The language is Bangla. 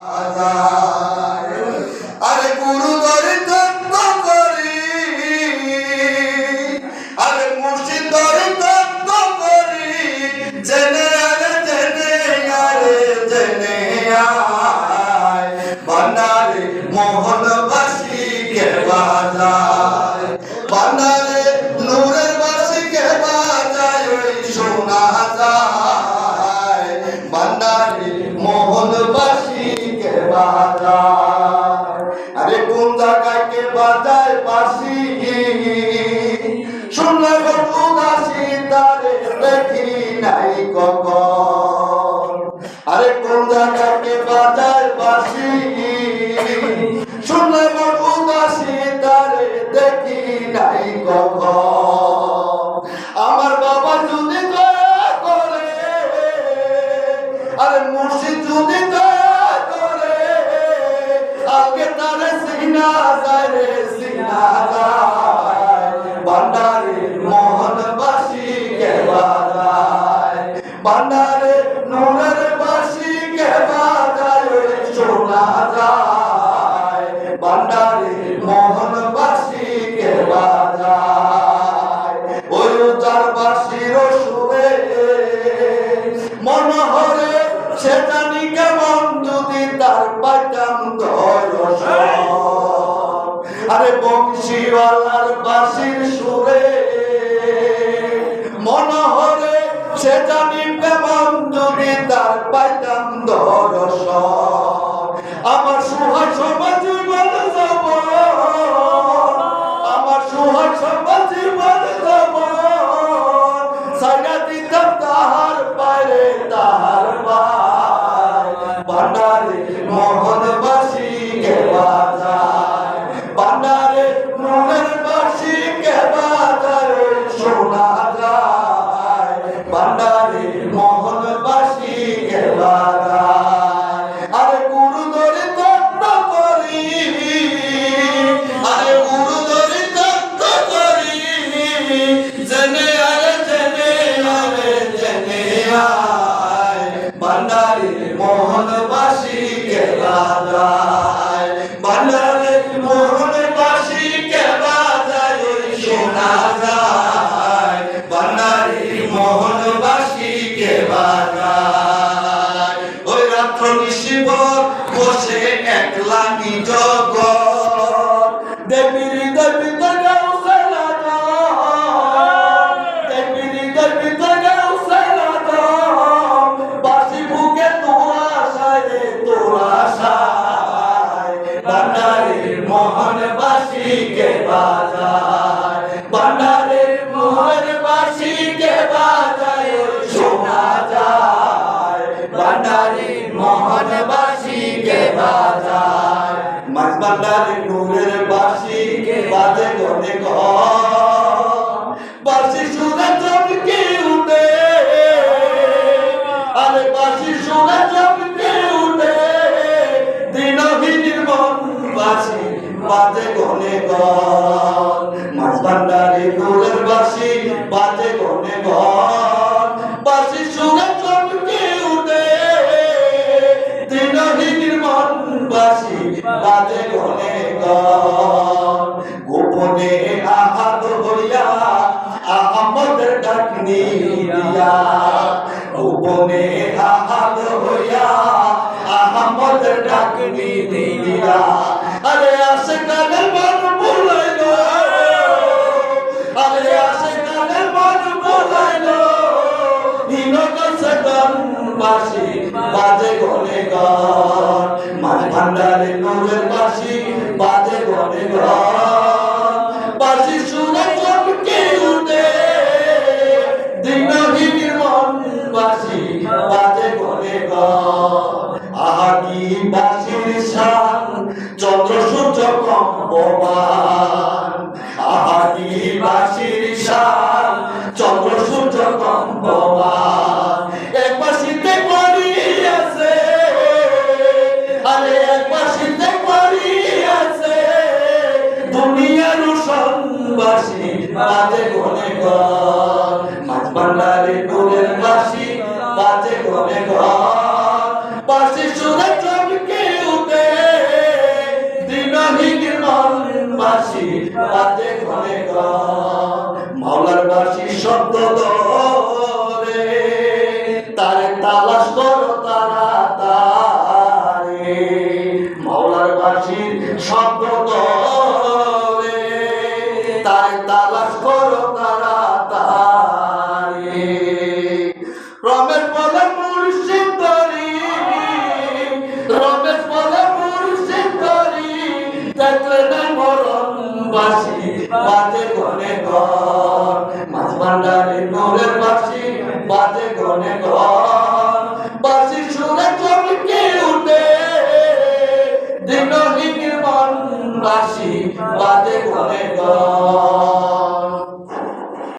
আরে আরে কোন জায়গায় কে বাজায় বাসি শুনলে উদাসী তারে দেখি নাই কখন। সিনা যায়। রে সিনা উজার বাসীর সুরে মনোহরে সে জানি বংশীওয়ালার বাসির সুরে। মনোহরে সে জানি কেমন যদি তার পাইতাম দরস আমার সুহাস সমাজ জীবন যাব। আমার সুহাস সমাজ আয় ভান্ডারে মোহনবাসী কে বাজায় ভান্ডারে মোহনবাসী কে বাজায় শোনা যায়। মোহনবাসী ওই বসে একলা নিজ মাছ নূরের বাসি কে বাজে গনে বাসি সুরে উঠে। আরে উঠে। মন বাসি বাজে গন গনে গন গোপনে আহাত হইয়া আহমদের ডাক দিয়া। গোপনে আহাত হইয়া আহমদের ডাক দিয়া। আরে আসে কানের মন ভুলাইল। আরে আসে কানের মন ভুলাইল। হীন কাছে গান বাজে গনে গান কম্পমান তাই তালাশ করো তারা তারে রমেশ বলে মুর্শিদ রমেশ বলে মুর্শিদ দেখলে না মরণ বাসি বাজে গনে ঘর মাছ ভান্ডারে নৌরের বাসি, বাজে গনে ঘর